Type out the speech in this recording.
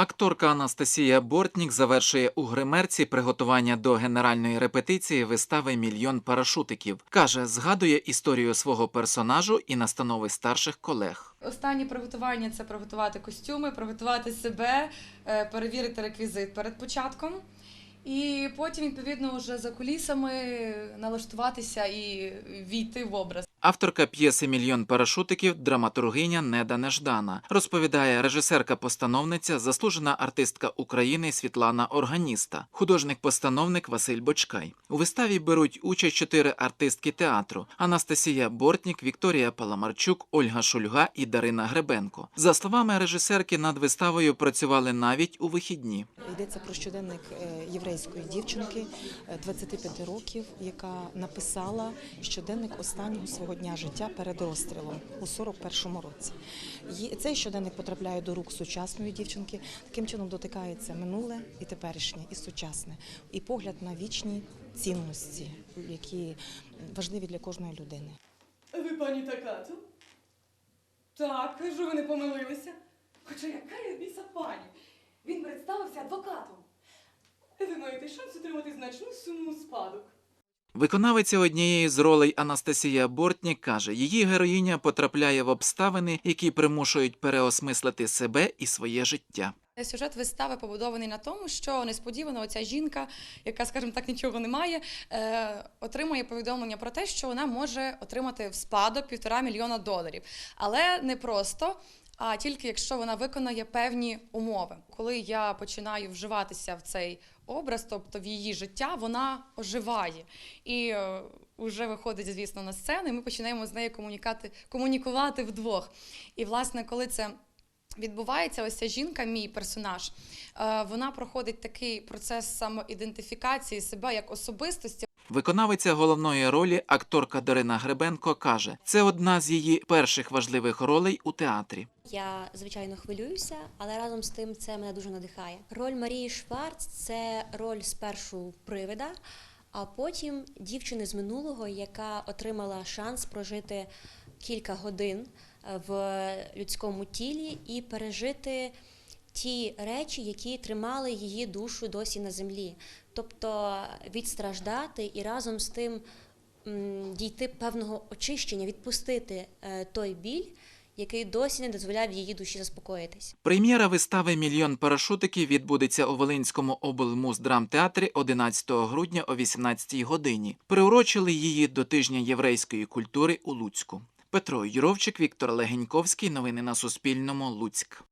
Акторка Анастасія Бортнік завершує у гримерці приготування до генеральної репетиції вистави Мільйон парашутиків. каже, згадує історію свого персонажу і настанови старших колег. Останні приготування це приготувати костюми, приготувати себе, е, перевірити реквізит перед початком. І потім, відповідно, вже за кулісами налаштуватися і війти в образ. Авторка п'єси Мільйон парашутиків драматургиня Неда Неждана розповідає режисерка-постановниця, заслужена артистка України Світлана Органіста, художник-постановник Василь Бочкай. У виставі беруть участь чотири артистки театру: Анастасія Бортнік, Вікторія Паламарчук, Ольга Шульга і Дарина Гребенко. За словами режисерки, над виставою працювали навіть у вихідні. Йдеться про щоденник е, єврейської дівчинки е, 25 років, яка написала щоденник останнього свого дня життя перед розстрілом у 41-му році. Цей щоденник потрапляє до рук сучасної дівчинки. Таким чином дотикається минуле і теперішнє, і сучасне, і погляд на вічні цінності, які важливі для кожної людини. Ви пані Такато? Так, кажу, ви не помилилися. Хоча яка я біса пані? Він представився адвокатом. Ви маєте шанс отримати значну суму спадок. Виконавиця однієї з ролей Анастасія Бортнік каже, її героїня потрапляє в обставини, які примушують переосмислити себе і своє життя. Сюжет вистави побудований на тому, що несподівано оця жінка, яка, скажімо так, нічого не має, е, отримує повідомлення про те, що вона може отримати в спадок півтора мільйона доларів. Але не просто. А тільки якщо вона виконає певні умови. Коли я починаю вживатися в цей образ, тобто в її життя, вона оживає і е, вже виходить, звісно, на сцену, і ми починаємо з нею комунікати, комунікувати вдвох. І, власне, коли це відбувається, ось ця жінка, мій персонаж, е, вона проходить такий процес самоідентифікації себе як особистості. Виконавиця головної ролі, акторка Дарина Гребенко, каже, це одна з її перших важливих ролей у театрі. Я звичайно хвилююся, але разом з тим це мене дуже надихає. Роль Марії Шварц це роль спершу привида, а потім дівчини з минулого, яка отримала шанс прожити кілька годин в людському тілі і пережити ті речі, які тримали її душу досі на землі. Тобто відстраждати і разом з тим дійти певного очищення, відпустити е, той біль, який досі не дозволяв її душі заспокоїтись. Прем'єра вистави Мільйон парашутиків відбудеться у Волинському облмуздрамтеатрі 11 грудня о 18 годині. Приурочили її до тижня єврейської культури у Луцьку. Петро Юровчик, Віктор Легеньковський. Новини на Суспільному. Луцьк.